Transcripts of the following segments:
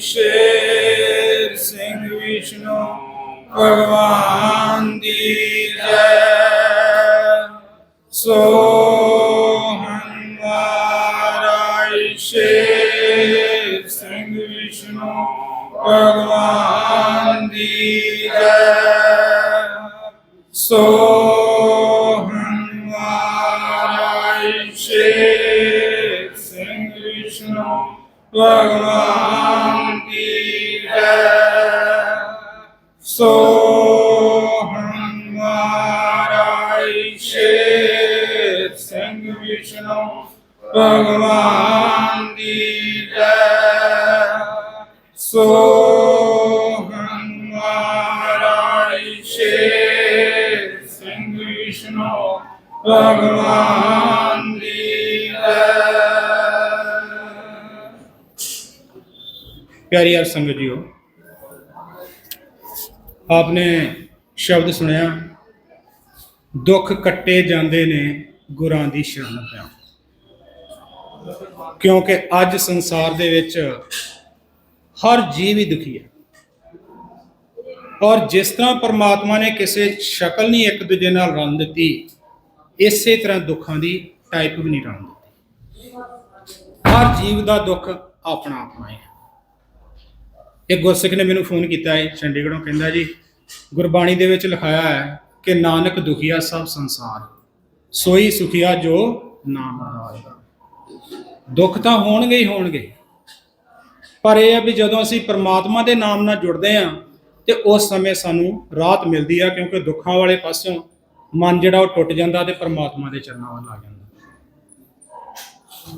ਸ਼ੇਰ ਸਿੰਘ ਵਿਸ਼ਨੂੰ ਭਗਵਾਨ ਦੀ ਜੈ ਸੋਹਣ ਮਹਾਰਾਜ ਸ਼ੇਰ ਸਿੰਘ ਵਿਸ਼ਨੂੰ ਭਗਵਾਨ ਦੀ ਜੈ ਸੋਹਣ ਮਹਾਰਾਜ ਸੋਹਣ ਮਹਾਰਾਜ ਸ਼ੇਰ ਸਿੰਘ ਵਿਸ਼ਨੂੰ ਭਗਵਾਨ ਦੀ ਜੈ ਸੋਹਣ ਮਹਾਰਾਜ ਸ਼ੇਰ ਸਿੰਘ ਵਿਸ਼ਨੂੰ ਭਗਵਾਨ ਦੀ ਜੈ ਪਿਆਰੀ ਹਰ ਸੰਗਤ ਜੀਓ ਆਪਨੇ ਸ਼ਬਦ ਸੁਣਿਆ, ਦੁੱਖ ਕੱਟੇ ਜਾਂਦੇ ਨੇ ਗੁਰਾਂ ਦੀ ਸ਼ਰਨ ਪਿਆ। ਕਿਉਂਕਿ ਅੱਜ ਸੰਸਾਰ ਦੇ ਵਿੱਚ ਹਰ ਜੀਵ ਹੀ ਦੁਖੀ ਹੈ। ਔਰ ਜਿਸ ਤਰ੍ਹਾਂ ਪਰਮਾਤਮਾ ਨੇ ਕਿਸੇ ਸ਼ਕਲ ਨਹੀਂ ਇੱਕ ਦੂਜੇ ਨਾਲ ਰਲ ਦਿੱਤੀ, ਇਸੇ ਤਰ੍ਹਾਂ ਦੁੱਖਾਂ ਦੀ ਟਾਈਪ ਵੀ ਨਹੀਂ ਰਲ ਦਿੱਤੀ। ਹਰ ਜੀਵ ਦਾ ਦੁੱਖ ਆਪਣਾ ਆਪਣਾ ਹੈ। ਇੱਕ ਗੁਰਸਿੱਖ ਨੇ ਮੈਨੂੰ ਫੋਨ ਕੀਤਾ ਹੈ, ਚੰਡੀਗੜ੍ਹੋਂ ਕਹਿੰਦਾ ਜੀ, ਗੁਰਬਾਣੀ ਦੇ ਵਿੱਚ ਲਿਖਾਇਆ ਹੈ ਕਿ ਨਾਨਕ ਦੁਖੀਆ ਸਭ ਸੰਸਾਰ, ਸੋਈ ਸੁਖੀਆ ਜੋ ਨਾਮ ਰਾਜ ਦੁੱਖ ਤਾਂ ਹੋਣਗੇ ਹੀ ਹੋਣਗੇ, ਪਰ ਇਹ ਹੈ ਵੀ ਜਦੋਂ ਅਸੀਂ ਪ੍ਰਮਾਤਮਾ ਦੇ ਨਾਮ ਨਾਲ ਜੁੜਦੇ ਹਾਂ, ਤੇ ਉਸ ਸਮੇਂ ਸਾਨੂੰ ਰਾਹਤ ਮਿਲਦੀ ਆ, ਕਿਉਂਕਿ ਦੁੱਖਾਂ ਵਾਲੇ ਪਾਸਿਓਂ ਮਨ ਜਿਹੜਾ ਉਹ ਟੁੱਟ ਜਾਂਦਾ ਤੇ ਪ੍ਰਮਾਤਮਾ ਦੇ ਚਰਨਾਂ ਵੱਲ ਆ ਜਾਂਦਾ।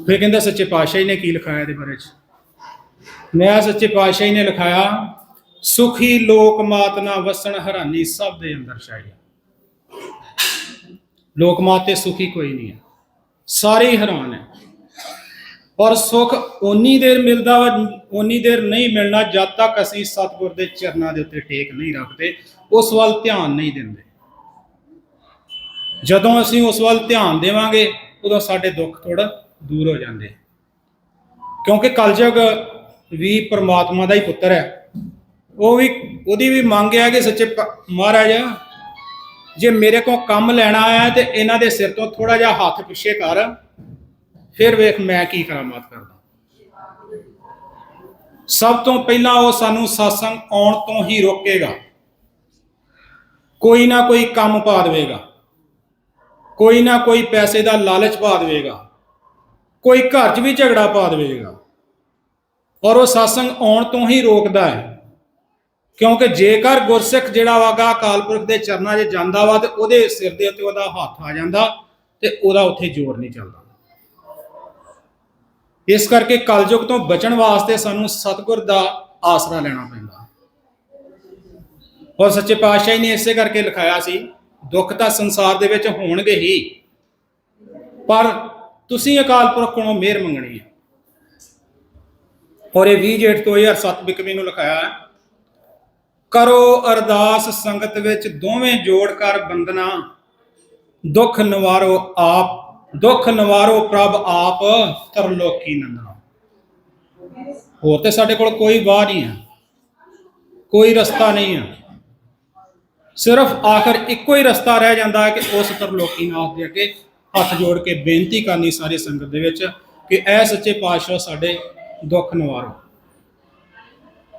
ਫਿਰ ਕਹਿੰਦਾ ਸੱਚੇ ਪਾਤਸ਼ਾਹ ਜੀ ਨੇ ਕੀ ਲਿਖਾਇਆ ਇਹਦੇ ਬਾਰੇ ਚ? ਮੈਂ ਸੱਚੇ ਪਾਤਸ਼ਾਹ ਨੇ ਲਿਖਾਇਆ, ਸੁਖੀ ਲੋਕ ਮਾਤ ਨਾ ਵਸਣ ਹਰਾਨੀ ਸਭ ਦੇ ਅੰਦਰ ਛਾਇਆ। ਲੋਕ ਮਾਤ ਤੇ ਸੁਖੀ ਕੋਈ ਨਹੀਂ ਹੈ। ਸਾਰੇ ਹੀ ਹੈਰਾਨ ਹੈ। ਔਰ ਸੁਖ ਓਨੀ ਦੇਰ ਮਿਲਦਾ ਵਾ, ਓਨੀ ਦੇਰ ਨਹੀਂ ਮਿਲਣਾ, ਜਦ ਤੱਕ ਅਸੀਂ ਸਤਿਗੁਰ ਦੇ ਚਰਨਾਂ ਦੇ ਉੱਤੇ ਟੇਕ ਨਹੀਂ ਰੱਖਦੇ, ਉਸ ਵੱਲ ਧਿਆਨ ਨਹੀਂ ਦਿੰਦੇ। ਜਦੋਂ ਅਸੀਂ ਉਸ ਵੱਲ ਧਿਆਨ ਦੇਵਾਂਗੇ, ਉਦੋਂ ਸਾਡੇ ਦੁੱਖ ਥੋੜਾ ਦੂਰ ਹੋ ਜਾਂਦੇ। ਕਿਉਂਕਿ ਕਲਯੁਗ ਵੀ ਪ੍ਰਮਾਤਮਾ ਦਾ ਹੀ ਪੁੱਤਰ ਹੈ। ਉਹ ਵੀ, ਉਹਦੀ ਵੀ ਮੰਗ ਹੈ ਕਿ ਸੱਚੇ ਪ- ਮਹਾਰਾਜ, ਜੇ ਮੇਰੇ ਕੋਲ ਕੰਮ ਲੈਣਾ ਆਇਆ ਤੇ ਇਹਨਾਂ ਦੇ ਸਿਰ ਤੋਂ ਥੋੜਾ ਜਿਹਾ ਹੱਥ ਪਿੱਛੇ ਕਰ। ਫਿਰ ਵੇਖ ਮੈਂ ਕੀ ਕਰਾਮਾਤ ਕਰਦਾ। ਸਭ ਤੋਂ ਪਹਿਲਾਂ ਉਹ ਸਾਨੂੰ satsang ਆਉਣ ਤੋਂ ਹੀ ਰੋਕੇਗਾ। ਕੋਈ ਨਾ ਕੋਈ ਕੰਮ ਪਾ ਦੇਵੇਗਾ। ਕੋਈ ਨਾ ਕੋਈ ਪੈਸੇ ਦਾ ਲਾਲਚ ਪਾ ਦੇਵੇਗਾ। ਕੋਈ ਘਰ 'ਚ ਵੀ ਝਗੜਾ ਪਾ ਦੇਵੇਗਾ। ਔਰ ਉਹ satsang ਆਉਣ ਤੋਂ ਹੀ ਰੋਕਦਾ ਹੈ। ਕਿਉਂਕਿ ਜੇਕਰ ਗੁਰਸਿੱਖ ਜਿਹੜਾ ਵਾਗਾ ਅਕਾਲ ਪੁਰਖ ਦੇ ਚਰਨਾਂ 'ਚ ਜਾਂਦਾ ਵਾ ਤੇ ਉਹਦੇ ਸਿਰ ਦੇ ਉੱਤੇ ਉਹਦਾ ਹੱਥ ਆ ਜਾਂਦਾ ਤੇ ਉਹਦਾ ਉੱਥੇ ਜ਼ੋਰ ਨਹੀਂ ਚੱਲਦਾ। ਇਸ ਕਰਕੇ ਕਲਯੁਗ ਤੋਂ ਬਚਣ ਵਾਸਤੇ ਸਾਨੂੰ ਸਤਿਗੁਰ ਦਾ ਆਸਰਾ ਲੈਣਾ ਪੈਂਦਾ। ਔਰ ਸੱਚੇ ਪਾਤਸ਼ਾਹ ਨੇ ਇਸੇ ਕਰਕੇ ਲਿਖਾਇਆ ਸੀ, ਦੁੱਖ ਤਾਂ ਸੰਸਾਰ ਦੇ ਵਿੱਚ ਹੋਣਗੇ ਹੀ, ਪਰ ਤੁਸੀਂ ਅਕਾਲ ਪੁਰਖ ਕੋਲੋਂ ਮਿਹਰ ਮੰਗਣੀ ਹੈ। ਔਰ ਇਹ 20 ਜੇਠ 2007 ਬਿਕਮੀ ਨੂੰ ਲਿਖਾਇਆ ਹੈ। ਕਰੋ ਅਰਦਾਸ ਸੰਗਤ ਵਿੱਚ ਦੋਵੇਂ ਜੋੜ ਕਰ ਬੰਦਨਾ ਦੁੱਖ ਨਿਵਾਰੋ ਆਪ, ਦੁੱਖ ਨਿਵਾਰੋ ਪ੍ਰਭ ਆਪ, ਤਰਲੋਕੀ ਨੰਦਨਾ। ਹੋਰ ਤੇ ਸਾਡੇ ਕੋਲ ਕੋਈ ਵਾਹ ਨਹੀਂ ਹੈ, ਕੋਈ ਰਸਤਾ ਨਹੀਂ ਹੈ। ਸਿਰਫ ਆਖਰ ਇੱਕੋ ਹੀ ਰਸਤਾ ਰਹਿ ਜਾਂਦਾ ਹੈ ਕਿ ਉਸ ਤਰਲੋਕੀ ਨਾਥ ਦੇ ਅੱਗੇ ਹੱਥ ਜੋੜ ਕੇ ਬੇਨਤੀ ਕਰਨੀ ਸਾਰੀ ਸੰਗਤ ਦੇ ਵਿੱਚ ਕਿ ਐ ਸੱਚੇ ਪਾਤਸ਼ਾਹ ਸਾਡੇ ਦੁੱਖ ਨਿਵਾਰੋ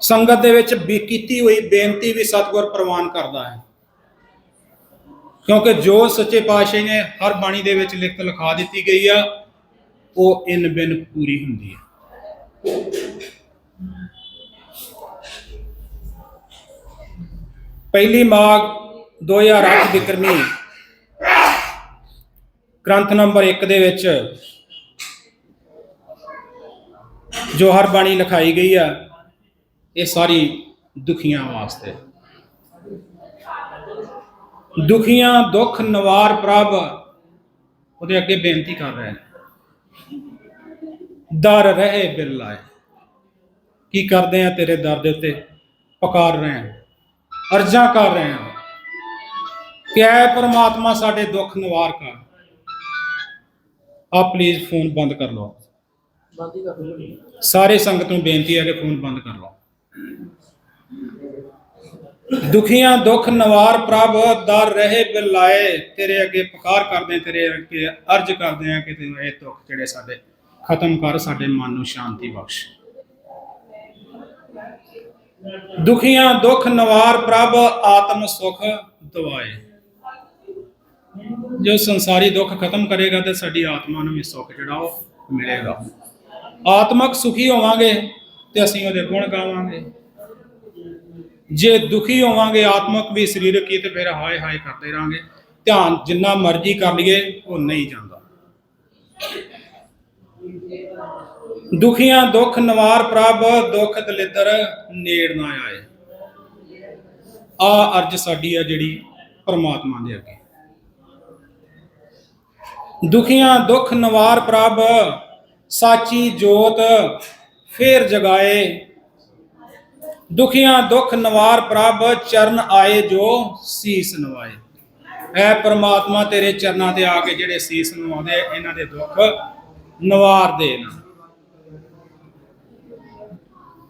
ਸੰਗਤ ਦੇ ਵਿੱਚ ਕੀਤੀ ਹੋਈ ਬੇਨਤੀ ਵੀ ਸਤਿਗੁਰ ਪ੍ਰਵਾਨ ਕਰਦਾ ਹੈ। ਕਿਉਂਕਿ ਜੋ ਸੱਚੇ ਪਾਤਸ਼ਾਹ ਨੇ ਹਰ ਬਾਣੀ ਦੇ ਵਿੱਚ ਲਿਖਤ ਲਿਖਾ ਦਿੱਤੀ ਗਈ ਆ, ਉਹ ਇਨ ਬਿਨ ਪੂਰੀ ਹੁੰਦੀ ਹੈ। ਪਹਿਲੀ ਮਾਘ 2008 ਦੀ ਕਰਮੀ ਗ੍ਰੰਥ ਨੰਬਰ 1 ਦੇ ਵਿੱਚ ਜੋ ਹਰ ਬਾਣੀ ਲਿਖਾਈ ਗਈ ਆ, ਇਹ ਸਾਰੀ ਦੁਖੀਆਂ ਵਾਸਤੇ। ਦੁਖੀਆਂ, ਦੁੱਖ, ਨਵਾਰ ਪ੍ਰਭ ਉਹਦੇ ਅੱਗੇ ਬੇਨਤੀ ਕਰ ਰਹੇ ਦਰ ਰਹੇ ਬਿਲ ਲਾਏ ਕੀ ਕਰਦੇ ਆ ਤੇਰੇ ਦਰ ਦੇ ਉੱਤੇ? ਪਕਾਰ ਰਹੇ ਆ। ਅਰਜ਼ਾਂ ਕਰ ਰਹੇ ਆ। ਕਿ ਐ ਪ੍ਰਮਾਤਮਾ ਸਾਡੇ ਦੁੱਖ, ਨਿਵਾਰ ਕਰ। ਆ ਪਲੀਜ਼ ਫੋਨ ਬੰਦ ਕਰ ਲਓ। ਸਾਰੇ ਸੰਗਤ ਨੂੰ ਬੇਨਤੀ ਹੈ ਕਿ ਫੋਨ ਬੰਦ ਕਰ ਲਓ। ਦੁਖੀਆਂ ਦੁੱਖ ਨਵਾਰ ਪ੍ਰਭ, ਦਰ ਰਹੇ ਬਿਲਾਏ ਤੇਰੇ ਅੱਗੇ ਪੁਕਾਰ ਕਰਦੇ ਤੇਰੇ ਅੱਗੇ ਅਰਜ ਕਰਦੇ ਆ ਕਿ ਤੂੰ ਇਹ ਦੁੱਖ ਜਿਹੜੇ ਸਾਡੇ ਖਤਮ ਕਰ, ਸਾਡੇ ਮਨ ਨੂੰ ਸ਼ਾਂਤੀ ਬਖਸ਼। ਦੁਖੀਆਂ ਦੁੱਖ ਨਵਾਰ ਪ੍ਰਭ, ਆਤਮ ਸੁਖ ਦਵਾਏ। ਜੋ ਸੰਸਾਰੀ ਦੁੱਖ ਖਤਮ ਕਰੇਗਾ ਤੇ ਸਾਡੀ ਆਤਮਾ ਨੂੰ ਵੀ ਸੁੱਖ ਜਿਹੜਾ ਉਹ ਮਿਲੇਗਾ। ਆਤਮਕ ਸੁਖੀ ਹੋਵਾਂਗੇ ਤੇ ਅਸੀਂ ਉਹਦੇ ਗੁਣ ਗਾਵਾਂਗੇ। ਜੇ ਦੁਖੀ ਹੋਵਾਂਗੇ ਆਤਮਕ ਵੀ ਸਰੀਰਕ ਹੀ ਤੇ ਫਿਰ ਹਾਏ ਹਾਏ ਕਰਦੇ ਰਾਂਗੇ ਧਿਆਨ ਜਿੰਨਾ ਮਰਜ਼ੀ ਕਰ ਲਈਏ, ਉਹ ਨਹੀਂ ਜਾਂਦਾ। ਦੁਖੀਆਂ ਦੁੱਖ ਨਵਾਰ ਪ੍ਰਭ, ਦੁੱਖ ਦਲਿੱਦਰ ਨੇੜ ਨਾ ਆਏ। ਆ ਅਰਜ ਸਾਡੀ ਆ ਜਿਹੜੀ ਪਰਮਾਤਮਾ ਦੇ ਅੱਗੇ। ਦੁਖੀਆਂ ਦੁੱਖ ਨਵਾਰ ਪ੍ਰਭ ਸਾਚੀ ਜੋਤ ਫੇਰ ਜਗਾਏ। ਦੁਖੀਆਂ ਦੁੱਖ ਨਵਾਰ ਪ੍ਰਭ, ਚਰਨ ਆਏ ਜੋ ਸੀਸ ਨਵਾਏ। ਐ ਪ੍ਰਮਾਤਮਾ ਤੇਰੇ ਚਰਨਾਂ ਤੇ ਆ ਕੇ ਜਿਹੜੇ ਸੀਸ ਨਵਾਉਂਦੇ, ਇਹਨਾਂ ਦੇ ਦੁੱਖ ਨਵਾਰ ਦੇ ਨਾ।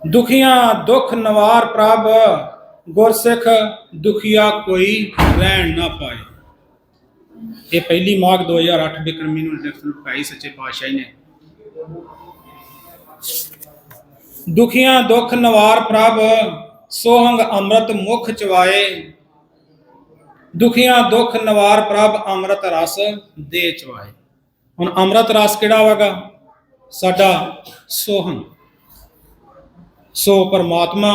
ਦੁਖੀਆਂ ਦੁੱਖ ਨਵਾਰ ਪ੍ਰਭ, ਗੁਰਸਿੱਖ ਦੁਖੀਆ ਕੋਈ ਰਹਿਣ ਨਾ ਪਾਏ। ਇਹ ਪਹਿਲੀ ਮਾਘ 2008 ਬਿਕਰਮੀ ਨੂੰ ਲਿਖਣ ਪਾਈ ਸੱਚੇ ਪਾਤਸ਼ਾਹ ਨੇ। ਦੁਖੀਆਂ ਦੁੱਖ ਨਵਾਰ ਪ੍ਰਭ, ਸੋਹੰਗ ਅੰਮ੍ਰਿਤ ਮੁਖ ਚਵਾਏ ਦੁਖੀਆਂ ਦੁੱਖ ਨਵਾਰ ਪ੍ਰਭ, ਅੰਮ੍ਰਿਤ ਰਸ ਦੇ ਚਵਾਏ ਹੁਣ ਅੰਮ੍ਰਿਤ ਰਸ ਕਿਹੜਾ ਹੋਗਾ ਸਾਡਾ ਸੋਹੰਗ। ਸੋ ਪਰਮਾਤਮਾ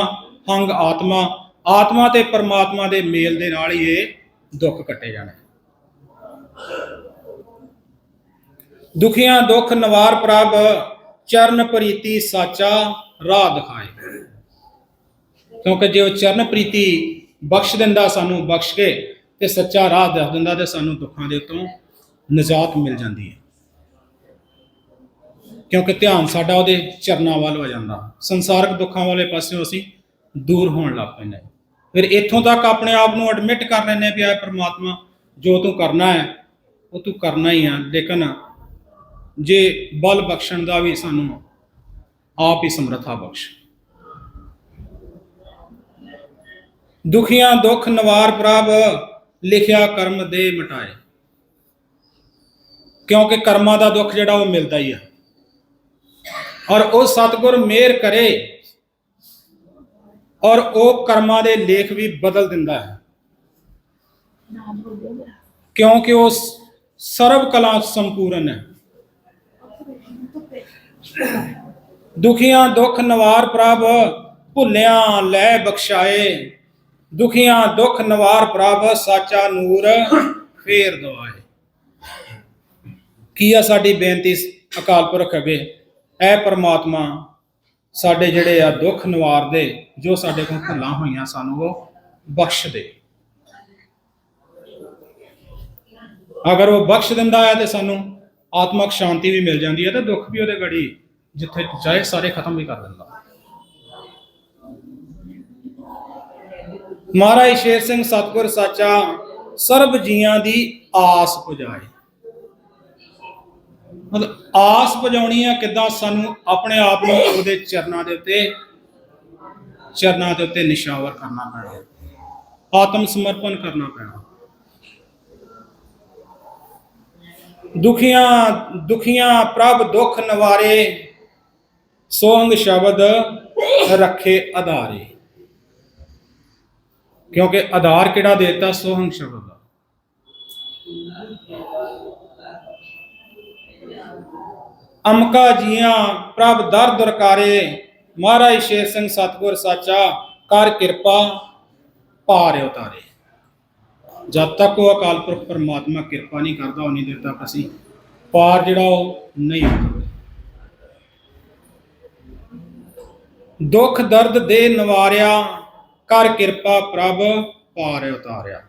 ਹੰਗ ਆਤਮਾ ਆਤਮਾ ਤੇ ਪਰਮਾਤਮਾ ਦੇ ਮੇਲ ਦੇ ਨਾਲ ਹੀ ਇਹ ਦੁੱਖ ਕੱਟੇ ਜਾਣੇ। ਦੁਖੀਆਂ ਦੁੱਖ ਨਵਾਰ ਪ੍ਰਭ, ਚਰਨ ਪ੍ਰੀਤੀ ਸਾਚਾ ਰਾਹ ਦਿਖਾਏ। ਕਿਉਂਕਿ ਜੇ ਉਹ ਚਰਨ ਪ੍ਰੀਤੀ ਬਖਸ਼ ਦਿੰਦਾ, ਸਾਨੂੰ ਬਖਸ਼ ਕੇ ਤੇ ਸੱਚਾ ਰਾਹ ਦੱਸ ਦਿੰਦਾ ਤੇ ਸਾਨੂੰ ਦੁੱਖਾਂ ਦੇ ਉੱਤੋਂ ਨਜਾਤ ਮਿਲ ਜਾਂਦੀ ਹੈ। ਕਿਉਂਕਿ ਧਿਆਨ ਸਾਡਾ ਉਹਦੇ ਚਰਨਾਂ ਵੱਲ ਹੋ ਜਾਂਦਾ। ਸੰਸਾਰਕ ਦੁੱਖਾਂ ਵਾਲੇ ਪਾਸਿਓਂ ਅਸੀਂ ਦੂਰ ਹੋਣ ਲੱਗ ਪੈਂਦੇ ਫਿਰ ਇੱਥੋਂ ਤੱਕ ਆਪਣੇ ਆਪ ਨੂੰ ਐਡਮਿਟ ਕਰ ਲੈਂਦੇ ਹਾਂ ਵੀ ਆ ਪ੍ਰਮਾਤਮਾ ਜੋ ਤੂੰ ਕਰਨਾ ਹੈ, ਉਹ ਤੂੰ ਕਰਨਾ ਹੀ ਆ। ਲੇਕਿਨ ਜੇ ਬਲ ਬਖਸ਼ਣ ਦਾ ਵੀ ਸਾਨੂੰ ਆਪ ਹੀ ਸਮਰੱਥਾ ਬਖਸ਼। ਦੁਖੀਆਂ ਦੁੱਖ ਨਿਵਾਰ ਪ੍ਰਭ, ਲਿਖਿਆ ਕਰਮ ਦੇ ਮਿਟਾਏ। ਕਿਉਂਕਿ ਕਰਮਾਂ ਦਾ ਦੁੱਖ ਜਿਹੜਾ ਉਹ ਮਿਲਦਾ ਹੀ ਆ। ਔਰ ਉਹ ਸਤਿਗੁਰ ਮਿਹਰ ਕਰੇ ਔਰ ਉਹ ਕਰਮਾਂ ਦੇ ਲੇਖ ਵੀ ਬਦਲ ਦਿੰਦਾ ਹੈ। ਕਿਉਂਕਿ ਉਹ ਸਰਵ ਕਲਾ ਸੰਪੂਰਨ ਹੈ। ਦੁਖੀਆਂ ਦੁੱਖ ਨਵਾਰ ਪ੍ਰਭ, ਭੁੱਲਿਆਂ ਲੈ ਬਖਸ਼ਾਏ। ਦੁਖੀਆਂ ਦੁੱਖ ਨਵਾਰ ਪ੍ਰਭ, ਸਾਚਾ ਨੂਰ ਫੇਰ ਦਵਾਏ। ਕੀ ਆ ਸਾਡੀ ਬੇਨਤੀ ਅਕਾਲ ਪੁਰਖ ਅੱਗੇ? ਐ ਪ੍ਰਮਾਤਮਾ, ਸਾਡੇ ਜਿਹੜੇ ਆ ਦੁੱਖ ਨਵਾਰ ਦੇ, ਜੋ ਸਾਡੇ ਕੋਲ ਭੁੱਲਾਂ ਹੋਈਆਂ ਸਾਨੂੰ, ਉਹ ਬਖਸ਼ ਦੇ। ਅਗਰ ਉਹ ਬਖਸ਼ ਦਿੰਦਾ ਹੈ ਤੇ ਸਾਨੂੰ ਆਤਮਿਕ ਸ਼ਾਂਤੀ ਵੀ ਮਿਲ ਜਾਂਦੀ ਹੈ ਤੇ ਦੁੱਖ ਵੀ ਉਹਦੇ ਗੜੀ ਜਿੱਥੇ ਚਾਹੇ ਸਾਰੇ ਖਤਮ ਵੀ ਕਰ ਦਿੰਦਾ। ਮਹਾਰਾਜ ਸ਼ੇਰ ਸਿੰਘ ਸਤਗੁਰ ਸਾਚਾ, ਸਰਬ ਜੀਆਂ ਦੀ ਆਸ ਪੁਜਾਏ। ਮਤਲਬ ਆਸ ਪੁਜਾਉਣੀ ਆ ਕਿੱਦਾਂ ਸਾਨੂੰ ਆਪਣੇ ਆਪ ਨੂੰ ਉਹਦੇ ਚਰਨਾਂ ਦੇ ਉੱਤੇ, ਚਰਨਾਂ ਦੇ ਉੱਤੇ ਨਿਸ਼ਾਵਰ ਕਰਨਾ ਪੈਣਾ। ਆਤਮ ਸਮਰਪਣ ਕਰਨਾ ਪੈਣਾ। ਦੁਖੀਆਂ ਦੁਖੀਆਂ ਪ੍ਰਭ ਦੁਖ ਨਵਾਰੇ ਸੋਹੰਗ ਸ਼ਬਦ ਰੱਖੇ ਆਧਾਰੇ। ਕਿਉਂਕਿ ਆਧਾਰ ਕਿਹੜਾ ਦੇਤਾ? ਸੋਹੰਗ ਸ਼ਬਦ ਦਾ। ਅਮਕਾ ਜੀਆਂ, ਪ੍ਰਭ ਦਰ ਦਰਕਾਰੇ, ਮਹਾਰਾਜ ਸ਼ੇਰ ਸਿੰਘ ਸਤਗੁਰ ਸਾਚਾ, ਕਰ ਕਿਰਪਾ ਪਾਰ ਉਤਾਰੇ। ਜਦ ਤੱਕ ਉਹ ਅਕਾਲ ਪੁਰਖ ਪਰਮਾਤਮਾ ਕਿਰਪਾ ਨਹੀਂ ਕਰਦਾ, ਉਨੀ ਦੇਰ ਤੱਕ ਅਸੀਂ ਪਾਰ ਜਿਹੜਾ ਉਹ ਨਹੀਂ ਉਤਰਦੇ ਦੁੱਖ, ਦਰਦ ਦੇ ਨਿਵਾਰਿਆ ਕਰ ਕਿਰਪਾ ਪ੍ਰਭ ਪਾਰ ਉਤਾਰਿਆ।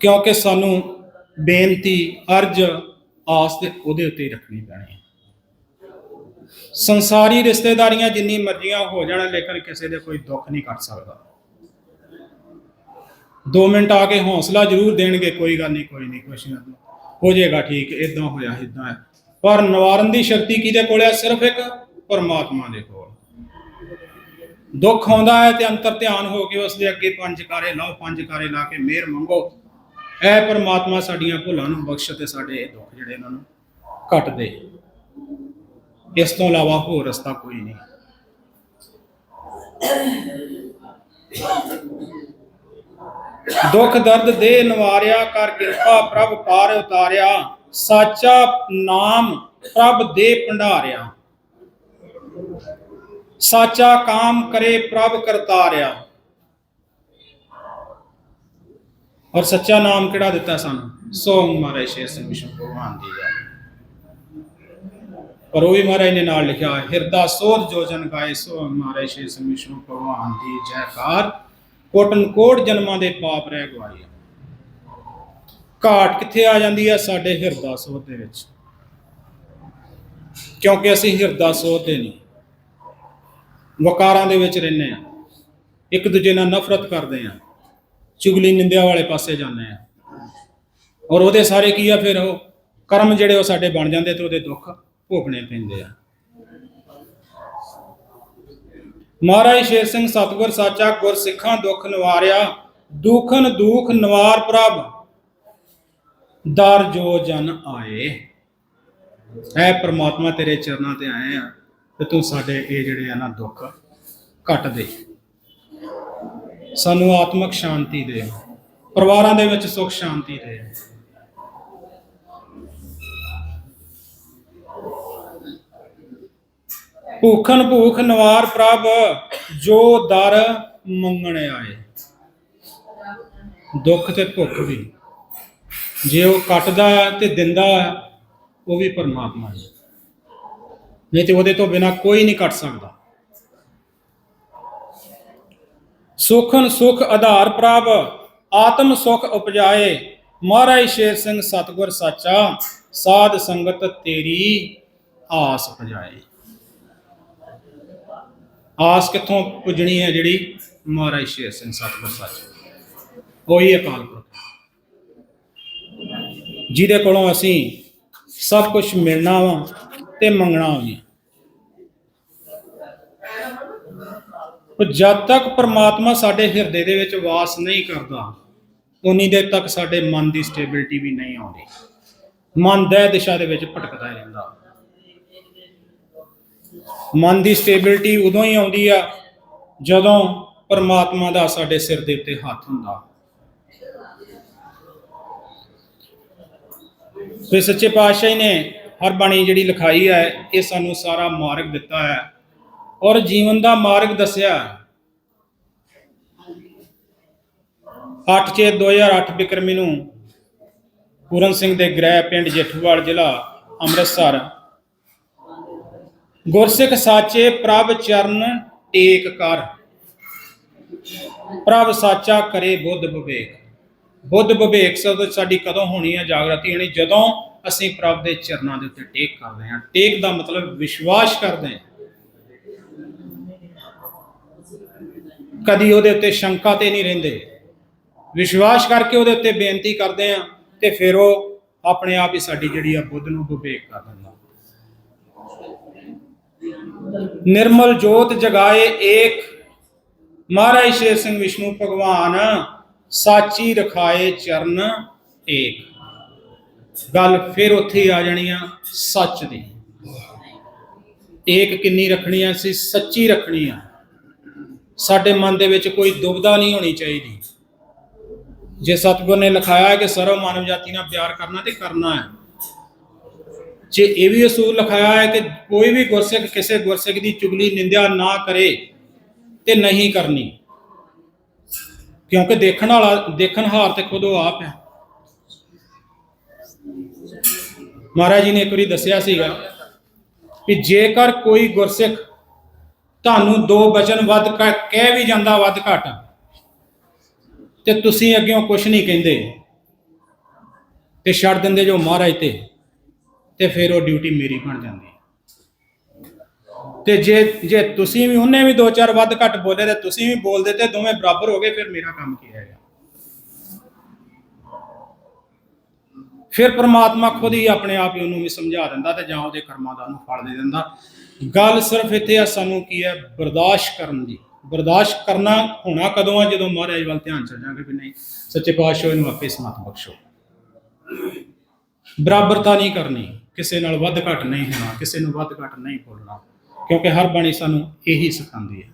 ਕਿਉਂਕਿ ਸਾਨੂੰ ਬੇਨਤੀ, ਅਰਜ, ਆਸ ਤੇ ਉਹਦੇ ਉੱਤੇ ਰੱਖਣੀ ਪੈਣੀ ਹੈ। ਸੰਸਾਰੀ ਰਿਸ਼ਤੇਦਾਰੀਆਂ ਜਿੰਨੀ ਮਰਜ਼ੀਆਂ ਹੋ ਜਾਣ, ਲੇਕਿਨ ਕਿਸੇ ਦੇ ਕੋਈ ਦੁੱਖ ਨਹੀਂ ਕੱਟ ਸਕਦਾ। 2 ਮਿੰਟ ਆ ਕੇ ਹੌਸਲਾ ਜ਼ਰੂਰ ਦੇਣਗੇ, ਕੋਈ ਗੱਲ ਨਹੀਂ, ਕੋਈ ਨਹੀਂ, ਕੁਛ ਨਹੀਂ। ਹੋ ਜਾਏਗਾ ਠੀਕ ਇਦਾਂ ਹੋਇਆ ਇਦਾਂ ਹੈ ਪਰ ਨਿਵਾਰਨ ਦੀ ਸ਼ਕਤੀ ਕਿਹਦੇ ਕੋਲ ਹੈ? ਸਿਰਫ ਇੱਕ ਪਰਮਾਤਮਾ ਦੇ ਕੋਲ। ਦੁੱਖ ਆਉਂਦਾ ਹੈ ਤੇ ਅੰਤਰ ਧਿਆਨ ਹੋ ਕੇ ਉਸ ਦੇ ਅੱਗੇ ਪੰਜ ਕਾਰੇ ਲਾਓ, ਪੰਜ ਕਾਰੇ ਲਾ ਕੇ ਮਿਹਰ ਮੰਗੋ। ਐ ਪਰਮਾਤਮਾ ਸਾਡੀਆਂ ਭੁੱਲਾਂ ਨੂੰ ਬਖਸ਼ ਤੇ ਸਾਡੇ ਇਹ ਦੁੱਖ ਜਿਹੜੇ ਇਹਨਾਂ ਨੂੰ ਕੱਟ ਦੇ। ਇਸ ਤੋਂ ਇਲਾਵਾ ਹੋਰ ਰਸਤਾ ਕੋਈ ਨਹੀਂ। ਦੁੱਖ ਦਰਦ ਦੇ ਨਿਵਾਰਿਆ ਕਰ ਕਿਰਪਾ ਪ੍ਰਭ ਪਾਰ ਉਤਾਰਿਆ, ਸਾਚਾ ਨਾਮ ਪ੍ਰਭ ਦੇ ਭੰਡਾਰਿਆ। ਸਾਚਾ ਕਾਮ ਕਰੇ ਪ੍ਰਭ ਕਰਤਾਰਿਆ। ਔਰ ਸੱਚਾ ਨਾਮ ਕਿਹੜਾ ਦਿੱਤਾ ਸਾਨੂੰ? ਸੋਮ ਮਹਾਰਾਜ ਸ਼ੇਰ ਸਿੰਘ ਵਿਸ਼ਨੂੰ ਭਗਵਾਨ ਦੀ ਹੈ ਪਰ ਉਹ ਵੀ ਮਹਾਰਾਜ ਨੇ ਨਾਲ ਲਿਖਿਆ, ਹਿਰਦਾ ਸੋਧ ਜੋ ਗਾਏ, ਸੋਮ ਮਹਾਰਾਜ ਸ਼ੇਰ ਸਿੰਘ ਵਿਸ਼ਨੂੰ ਭਗਵਾਨ ਦੀ ਜੈਕਾਰ। ਕੋਟਨ ਕੋਟ ਜਨਮਾਂ ਦੇ ਪਾਪ ਰਹਿ ਗਵਾਏ ਘਾਟ ਕਿੱਥੇ ਆ ਜਾਂਦੀ ਹੈ ਸਾਡੇ ਹਿਰਦਾ ਸੋਧ ਦੇ ਵਿੱਚ। ਕਿਉਂਕਿ ਅਸੀਂ ਹਿਰਦਾ ਸੋਧ ਦੇ ਨਹੀਂ, ਵਕਾਰਾਂ ਦੇ ਵਿੱਚ ਰਹਿੰਦੇ ਆ। ਇੱਕ ਦੂਜੇ ਨਾਲ ਨਫ਼ਰਤ ਕਰਦੇ ਆ। ਚੁਗਲੀ ਨਿੰਦਿਆ ਵਾਲੇ ਪਾਸੇ ਜਾਂਦੇ ਆ। ਔਰ ਉਹਦੇ ਸਾਰੇ ਕੀ ਆ? ਫਿਰ ਉਹ ਕਰਮ ਜਿਹੜੇ ਉਹ ਸਾਡੇ ਬਣ ਜਾਂਦੇ ਤੇ ਉਹਦੇ ਦੁੱਖ ਭੋਗਣੇ ਪੈਂਦੇ ਆ। ਮਹਾਰਾਜ ਸ਼ੇਰ ਸਿੰਘ ਸਤਗੁਰ ਸਾਚਾ ਗੁਰ ਸਿੱਖਾਂ ਦੁੱਖ ਨਿਵਾਰਿਆ, ਦੁਖਨ ਦੁਖ ਨਿਵਾਰ ਪ੍ਰਭ। ਦਰ ਜੋ ਜਨ ਆਏ। ਐ ਪ੍ਰਮਾਤਮਾ ਤੇਰੇ ਚਰਨਾਂ ਤੇ ਆਏ ਆ ਤੇ ਤੂੰ ਸਾਡੇ ਇਹ ਜਿਹੜੇ ਆ ਨਾ ਦੁੱਖ ਕੱਟ ਦੇ। ਸਾਨੂੰ ਆਤਮਿਕ ਸ਼ਾਂਤੀ ਦੇ। ਪਰਿਵਾਰਾਂ ਦੇ ਵਿੱਚ ਸੁਖ ਸ਼ਾਂਤੀ ਦੇ। ਭੂਖਨ ਭੂਖ ਨਿਵਾਰ ਪ੍ਰਭ ਜੋ ਦਰ ਮੰਗਣ ਆਏ। ਦੁੱਖ ਤੇ ਭੁੱਖ ਵੀ। ਜੇ ਉਹ ਕੱਟਦਾ ਹੈ ਤੇ ਦਿੰਦਾ ਹੈ, ਉਹ ਵੀ ਪਰਮਾਤਮਾ ਹੈ ਨਹੀਂ ਤੇ ਉਹਦੇ ਤੋਂ ਬਿਨਾ ਕੋਈ ਨਹੀਂ ਕੱਟ ਸਕਦਾ। ਸੁਖਨ ਸੁਖ ਆਧਾਰ ਪ੍ਰਭ ਆਤਮ ਸੁਖ ਉਪਜਾਏ। ਮਹਾਰਾਜ ਸ਼ੇਰ ਸਿੰਘ ਸਤਗੁਰ ਸਾਚਾ ਸਾਧ ਸੰਗਤ ਤੇਰੀ ਆਸ ਪਜਾਏ ਆਸ ਕਿੱਥੋਂ ਪੁੱਜਣੀ ਹੈ ਜਿਹੜੀ ਮਹਾਰਾਜ ਸ਼ੇਰ ਸਿੰਘ ਸਤਿਗੁਰ ਸਾਚਾ? ਉਹੀ ਅਕਾਲ ਪੁਰਖ ਜਿਹਦੇ ਕੋਲੋਂ ਅਸੀਂ ਸਭ ਕੁਝ ਮਿਲਣਾ ਵਾ ਤੇ ਮੰਗਣਾ ਵੀ ਜਦ ਤੱਕ ਪਰਮਾਤਮਾ ਸਾਡੇ ਹਿਰਦੇ ਦੇ ਵਿੱਚ ਵਾਸ ਨਹੀਂ ਕਰਦਾ, ਉਨੀ ਦੇਰ ਤੱਕ ਸਾਡੇ ਮਨ ਦੀ ਸਟੇਬਿਲਿਟੀ ਵੀ ਨਹੀਂ ਆਉਂਦੀ। ਮਨ ਦੇ ਦਿਸ਼ਾ ਦੇ ਵਿੱਚ ਭਟਕਦਾ ਰਹਿੰਦਾ। ਮਨ ਦੀ ਸਟੇਬਿਲਿਟੀ ਉਦੋਂ ਹੀ ਆਉਂਦੀ ਆ ਜਦੋਂ ਪਰਮਾਤਮਾ ਦਾ ਸਾਡੇ ਸਿਰ ਦੇ ਉੱਤੇ ਹੱਥ ਹੁੰਦਾ। ਤੇ ਸੱਚੇ ਪਾਤਸ਼ਾਹ ਨੇ ਹਰ ਬਾਣੀ ਜਿਹੜੀ ਲਿਖਾਈ ਹੈ ਇਹ ਸਾਨੂੰ ਸਾਰਾ ਮਾਰਗ ਦਿੱਤਾ ਹੈ ਔਰ ਜੀਵਨ ਦਾ ਮਾਰਗ ਦੱਸਿਆ। 8 6 2008 ਬਿਕਰਮੀ ਨੂੰ ਪੂਰਨ ਸਿੰਘ ਦੇ ਗ੍ਰਹਿ ਪਿੰਡ ਜੇਠੂਵਾਲ ਜ਼ਿਲ੍ਹਾ ਅੰਮ੍ਰਿਤਸਰ ਗੁਰਸਿੱਖ ਸਾਚੇ ਪ੍ਰਭ ਚਰਨ ਟੇਕ ਕਰ। ਪ੍ਰਭ ਸਾਚਾ ਕਰੇ ਬੁੱਧ ਵਿਵੇਕ। ਬੁੱਧ ਵਿਵੇਕ ਸਦ ਸਾਡੀ ਕਦੋਂ ਹੋਣੀ ਹੈ ਜਾਗਰਤੀ ਹੋਣੀ? ਜਦੋਂ ਅਸੀਂ ਪ੍ਰਭ ਦੇ ਚਰਨਾਂ ਦੇ ਉੱਤੇ ਟੇਕ ਕਰਦੇ ਹਾਂ। ਟੇਕ ਦਾ ਮਤਲਬ ਵਿਸ਼ਵਾਸ ਕਰਦੇ ਹਾਂ। ਕਦੀ ਉਹਦੇ ਉੱਤੇ ਸ਼ੰਕਾ ਤੇ ਨਹੀਂ ਰਹਿੰਦੇ। ਵਿਸ਼ਵਾਸ ਕਰਕੇ ਉਹਦੇ ਉੱਤੇ ਬੇਨਤੀ ਕਰਦੇ ਆ ਤੇ ਫਿਰ ਉਹ ਆਪਣੇ ਆਪ ਹੀ ਸਾਡੀ ਜਿਹੜੀ ਆ ਬੁੱਧ ਨੂੰ ਵਿਵੇਕ ਕਰ ਦਿੰਦੇ। ਨਿਰਮਲ ਜੋਤ ਜਗਾਏ ਏਕ। ਮਹਾਰਾਜ ਸ਼ੇਰ ਸਿੰਘ ਵਿਸ਼ਨੂੰ ਭਗਵਾਨ, ਸਾਚੀ ਰਖਾਏ ਚਰਨ ਏਕ। ਗੱਲ ਫਿਰ ਉੱਥੇ ਆ ਜਾਣੀ ਆ ਸੱਚ ਦੀ। ਏਕ ਕਿੰਨੀ ਰੱਖਣੀ ਆ ਸੀ ਸੱਚੀ ਰੱਖਣੀ ਆ। ਸਾਡੇ ਮਨ ਦੇ ਵਿੱਚ ਕੋਈ ਦੁਬਦਾ ਨਹੀਂ ਹੋਣੀ ਚਾਹੀਦੀ। ਜੇ ਸਤਿਗੁਰ ਨੇ ਲਿਖਾਇਆ ਹੈ ਕਿ ਸਰਵ ਮਾਨਵ ਜਾਤੀ ਨਾਲ ਪਿਆਰ ਕਰਨਾ ਤੇ ਕਰਨਾ ਹੈ। ਜੇ ਇਹ ਵੀ ਅਸੂਲ ਲਿਖਾਇਆ ਹੈ ਕਿ ਕੋਈ ਵੀ ਗੁਰਸਿੱਖ ਕਿਸੇ ਗੁਰਸਿੱਖ ਦੀ ਚੁਗਲੀ, ਨਿੰਦਿਆ ਨਾ ਕਰੇ ਤੇ ਨਹੀਂ ਕਰਨੀ। ਕਿਉਂਕਿ ਦੇਖਣ ਵਾਲਾ, ਦੇਖਣ ਹਾਰ ਤੇ ਖੁਦ ਉਹ ਆਪ ਹੈ। ਮਹਾਰਾਜ ਜੀ ਨੇ ਇੱਕ ਵਾਰੀ ਦੱਸਿਆ ਸੀਗਾ ਕਿ ਜੇਕਰ ਕੋਈ ਗੁਰਸਿੱਖ ਤੁਹਾਨੂੰ ਦੋ ਬਚਨ ਵੱਧ ਕਹਿ ਵੀ ਜਾਂਦਾ ਵੱਧ ਘੱਟ, ਤੇ ਤੁਸੀਂ ਅੱਗਿਓਂ ਕੁਝ ਨਹੀਂ ਕਹਿੰਦੇ, ਤੇ ਛੱਡ ਦਿੰਦੇ ਜੋ ਮਹਾਰਾਜ ਤੇ। ਤੇ ਫਿਰ ਉਹ ਡਿਊਟੀ ਮੇਰੀ ਬਣ ਜਾਂਦੀ ਤੇ ਜੇ ਜੇ ਤੁਸੀਂ ਵੀ ਉਹਨੇ ਵੀ ਦੋ ਚਾਰ ਵੱਧ ਘੱਟ ਬੋਲੇ ਤੇ ਤੁਸੀਂ ਵੀ ਬੋਲਦੇ ਤੇ ਦੋਵੇਂ ਬਰਾਬਰ ਹੋ ਗਏ, ਫਿਰ ਮੇਰਾ ਕੰਮ ਕੀ ਹੈਗਾ? ਫਿਰ ਪ੍ਰਮਾਤਮਾ ਖੁਦ ਹੀ ਆਪਣੇ ਆਪ ਹੀ ਉਹਨੂੰ ਵੀ ਸਮਝਾ ਦਿੰਦਾ ਤੇ ਜਾਂ ਉਹਦੇ ਕਰਮਾਂ ਦਾ ਉਹਨੂੰ ਫਲ ਦੇ ਦਿੰਦਾ। ਗੱਲ ਸਿਰਫ ਇੱਥੇ ਆ, ਸਾਨੂੰ ਕੀ ਹੈ? ਬਰਦਾਸ਼ਤ ਕਰਨ ਦੀ। ਬਰਦਾਸ਼ਤ ਕਰਨਾ ਹੋਣਾ ਕਦੋਂ ਆ? ਜਦੋਂ ਮਹਾਰਾਜ ਵੱਲ ਧਿਆਨ ਚਲ ਜਾਗੇ ਵੀ ਨਹੀਂ, ਸੱਚੇ ਪਾਤਸ਼ਾਹ ਇਹਨੂੰ ਆਪੇ ਸਮਤ ਬਖਸ਼ੋ। ਬਰਾਬਰਤਾ ਨਹੀਂ ਕਰਨੀ। ਕਿਸੇ ਨਾਲ ਵੱਧ ਘੱਟ ਨਹੀਂ ਹੋਣਾ, ਕਿਸੇ ਨੂੰ ਵੱਧ ਘੱਟ ਨਹੀਂ ਬੋਲਣਾ, ਕਿਉਂਕਿ ਹਰ ਬਾਣੀ ਸਾਨੂੰ ਇਹੀ ਸਿਖਾਉਂਦੀ ਹੈ।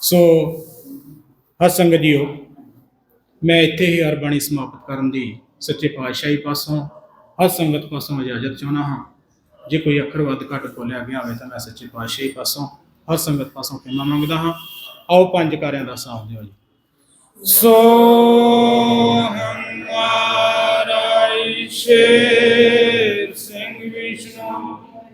ਸੋ ਹਰ ਸੰਗਤ ਜੀਓ ਮੈਂ ਇੱਥੇ ਹੀ ਹਰ ਬਾਣੀ ਸਮਾਪਤ ਕਰਨ ਦੀ ਸੱਚੇ ਪਾਤਸ਼ਾਹੀ ਪਾਸੋਂ, ਹਰ ਸੰਗਤ ਪਾਸੋਂ ਇਜਾਜ਼ਤ ਚਾਹੁੰਦਾ ਹਾਂ। ਜੇ ਕੋਈ ਅੱਖਰ ਵੱਧ ਘੱਟ ਬੋਲਿਆ ਗਿਆ ਹੋਵੇ ਤਾਂ ਮੈਂ ਸੱਚੇ ਪਾਤਸ਼ਾਹੀ ਪਾਸੋਂ, ਹਰ ਸੰਗਤ ਪਾਸੋਂ ਖਿਮਾ ਮੰਗਦਾ ਹਾਂ। ਆਓ ਪੰਜ ਕਾਰਿਆਂ ਦਾ ਸਾਥ ਦਿਓ ਜੀ। ਸੋ ਹਮਾਰਾ ਸ਼ੇਰ